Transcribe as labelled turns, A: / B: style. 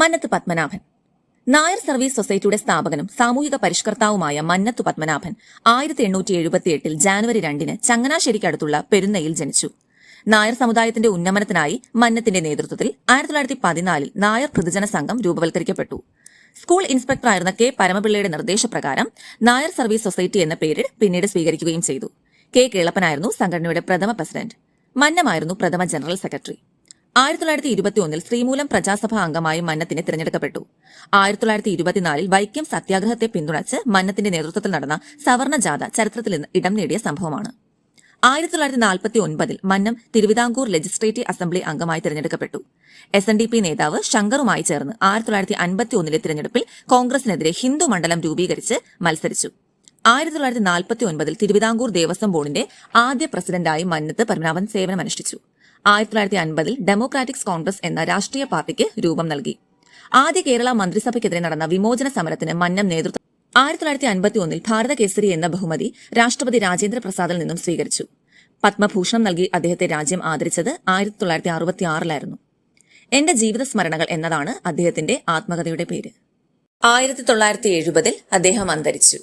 A: Mannath Padmanabhan. Nair service സൊസൈറ്റിയുടെ സ്ഥാപകനും സാമൂഹിക പരിഷ്കർത്താവുമായ മന്നത്തു പത്മനാഭൻ ആയിരത്തി എണ്ണൂറ്റി എഴുപത്തിയെട്ടിൽ ജാനുവരി രണ്ടിന് ചങ്ങനാശ്ശേരിക്കടുത്തുള്ള പെരുന്നയിൽ ജനിച്ചു. നായർ സമുദായത്തിന്റെ ഉന്നമനത്തിനായി മന്നത്തിന്റെ നേതൃത്വത്തിൽ ആയിരത്തി തൊള്ളായിരത്തി പതിനാലിൽ നായർ പ്രതിജന സംഘം രൂപവൽക്കരിക്കപ്പെട്ടു. സ്കൂൾ ഇൻസ്പെക്ടറായിരുന്ന കെ പരമപിള്ളയുടെ നിർദ്ദേശപ്രകാരം നായർ സർവീസ് സൊസൈറ്റി എന്ന പേരിൽ പിന്നീട് സ്വീകരിക്കുകയും ചെയ്തു. കെ കേളപ്പനായിരുന്നു സംഘടനയുടെ പ്രഥമ പ്രസിഡന്റ്. മന്നമായിരുന്നു പ്രഥമ ജനറൽ സെക്രട്ടറി. ആയിരത്തി തൊള്ളായിരത്തി ഇരുപത്തിയൊന്നിൽ ശ്രീമൂലം പ്രജാസഭാ അംഗമായി മന്നത്തിനെ തിരഞ്ഞെടുക്കപ്പെട്ടു. ആയിരത്തി തൊള്ളായിരത്തി ഇരുപത്തിനാലിൽ വൈക്കം സത്യാഗ്രഹത്തെ പിന്തുണച്ച് മന്നത്തിന്റെ നേതൃത്വത്തിൽ നടന്ന സവർണ ജാഥ ചരിത്രത്തിൽ ഇടം നേടിയ സംഭവമാണ്. ആയിരത്തി തൊള്ളായിരത്തി നാൽപ്പത്തി ഒൻപതിൽ മന്നം തിരുവിതാംകൂർ ലെജിസ്ലേറ്റീവ് അസംബ്ലി അംഗമായി തിരഞ്ഞെടുക്കപ്പെട്ടു. എസ് എൻ ഡി പി നേതാവ് ശങ്കറുമായി ചേർന്ന് ആയിരത്തി തൊള്ളായിരത്തി അൻപത്തി ഒന്നിലെ തിരഞ്ഞെടുപ്പിൽ കോൺഗ്രസിനെതിരെ ഹിന്ദു മണ്ഡലം രൂപീകരിച്ച് മത്സരിച്ചു. ആയിരത്തി തൊള്ളായിരത്തി നാൽപ്പത്തി ഒൻപതിൽ തിരുവിതാംകൂർ ദേവസ്വം ബോർഡിന്റെ ആദ്യ പ്രസിഡന്റായി മന്നത്ത് പരമനാഭൻ സേവനമനുഷ്ഠിച്ചു. ആയിരത്തി തൊള്ളായിരത്തി അൻപതിൽ ഡെമോക്രാറ്റിക്സ് കോൺഗ്രസ് എന്ന രാഷ്ട്രീയ പാർട്ടിക്ക് രൂപം നൽകി. ആദ്യ കേരള മന്ത്രിസഭയ്ക്കെതിരെ നടന്ന വിമോചന സമരത്തിന് മന്നം നേതൃത്വം ആയിരത്തി തൊള്ളായിരത്തി അൻപത്തി ഒന്നിൽ ഭാരത കേസരി എന്ന ബഹുമതി രാഷ്ട്രപതി രാജേന്ദ്ര പ്രസാദിൽ നിന്നും സ്വീകരിച്ചു. പത്മഭൂഷണം നൽകി അദ്ദേഹത്തെ രാജ്യം ആദരിച്ചത് ആയിരത്തി തൊള്ളായിരത്തി അറുപത്തി ആറിലായിരുന്നു എന്റെ ജീവിത സ്മരണകൾ എന്നതാണ് അദ്ദേഹത്തിന്റെ ആത്മകഥയുടെ പേര്. ആയിരത്തി തൊള്ളായിരത്തി എഴുപതിൽ അദ്ദേഹം അന്തരിച്ചു.